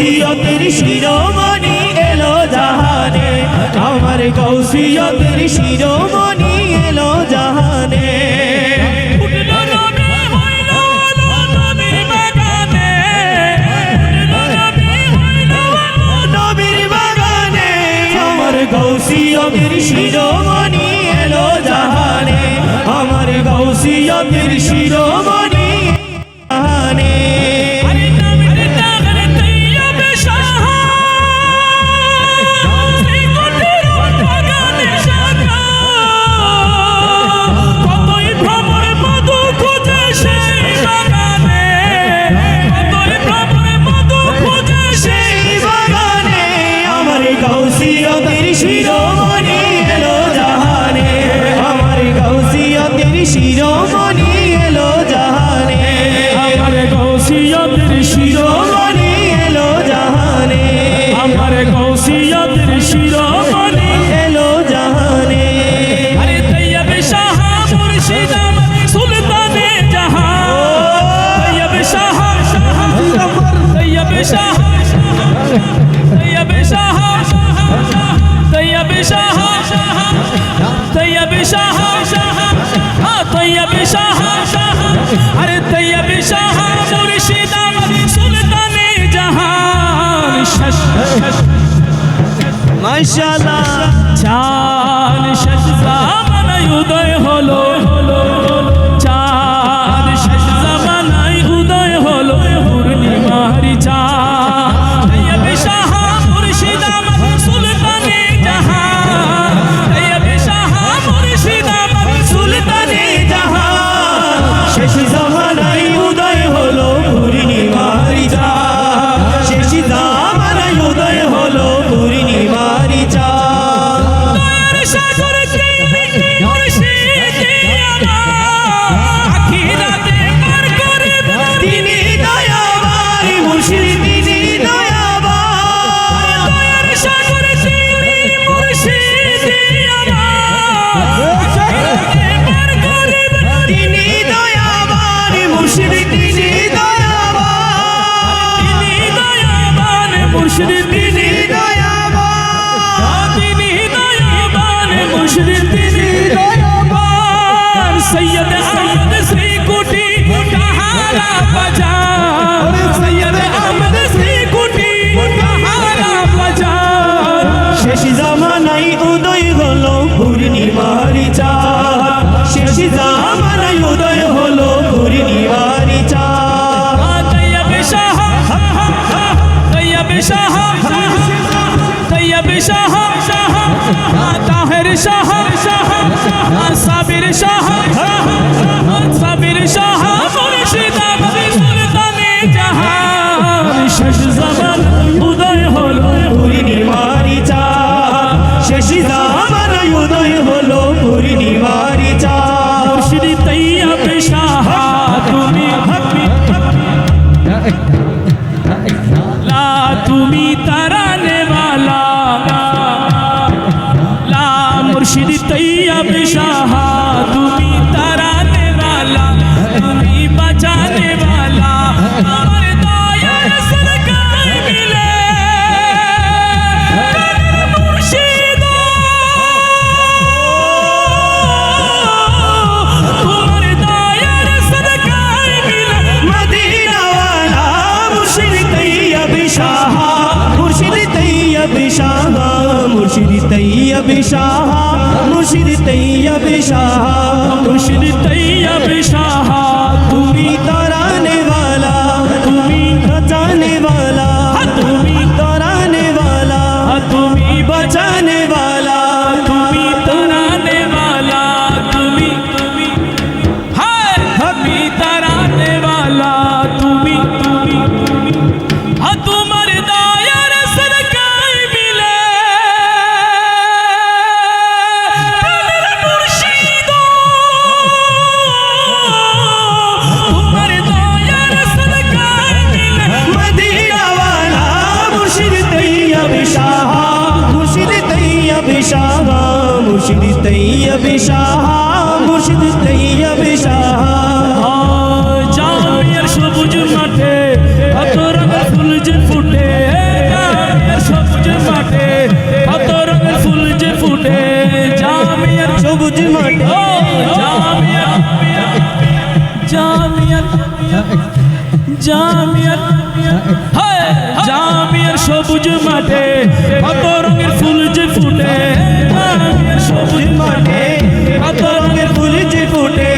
গৌসিয়তের শিরোমণি এলো জাহানে। আমার গৌসিয়তের শিরোমণি এলো জাহানে। গৌসিয়তের শিরোমণি এলো জাহানে। আমার গৌসিয়তের শিরোমণি ماشاءاللہ আমার সাবির শাহ। মুশির তৈয়ব শাহ মুশির তৈয়ব শাহ মুশির তৈয়ব শাহ। জামিয়ার জামিয়ার সবুজ মাঠে কত রঙের ফুল যে ফুটে। জামিয়ার সবুজ মাঠে কত রঙের ফুল যে ফুটে।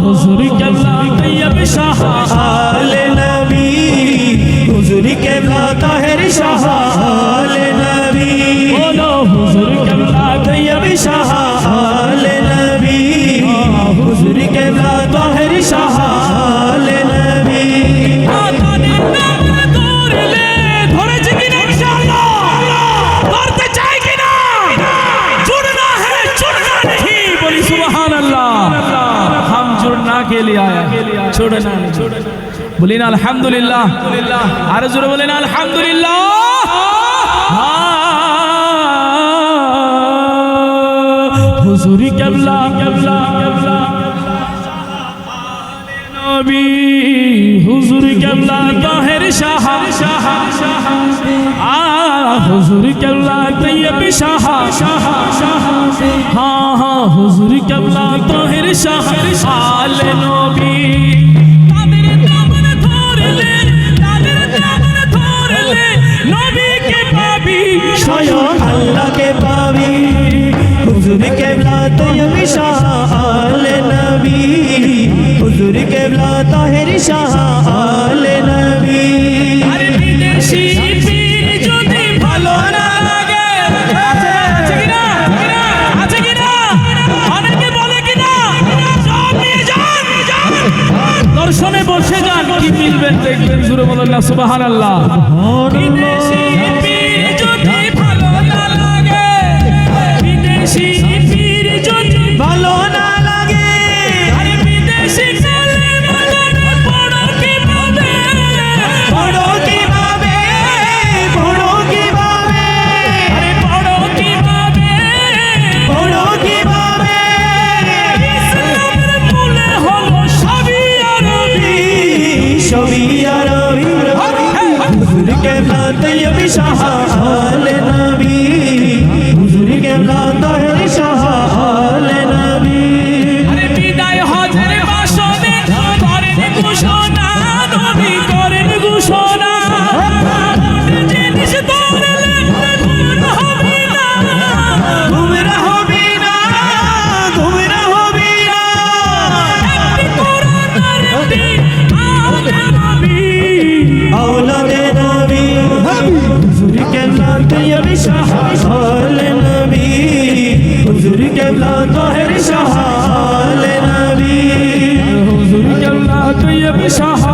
হুজুর के लिए आया छोड़ना नहीं बोले ना अल्हम्दुलिल्लाह अरे जोर बोले ना अल्हम्दुलिल्लाह हुजूरी कबला कबला कबला নবী, হুজুর কেল্লা তাহের সাহা। সাহা সাহা আ, হুজুর কেল্লা তৈয়ব সাহা। সাহা সাহা হ্যাঁ হ্যাঁ হুজুর কেল্লা তাহের সাহা। আল নবী স্বয়ং আল্লাহকে পাবি। হুজুর কেবলা তৈয়ব সাহা। হুজুর কেবলা তাহের শাহ আলে নবী। বিদেশি পীর যদি ভালো না লাগে দর্শনে বসে যান কি মিলবেন দেখবেন সুরে বলেন না সুবাহ আল্লাহ اولاد اب شاہ حال نبی حضور کے اولاد طاہر شاہ حال نبی حضور کے اولاد اب شاہ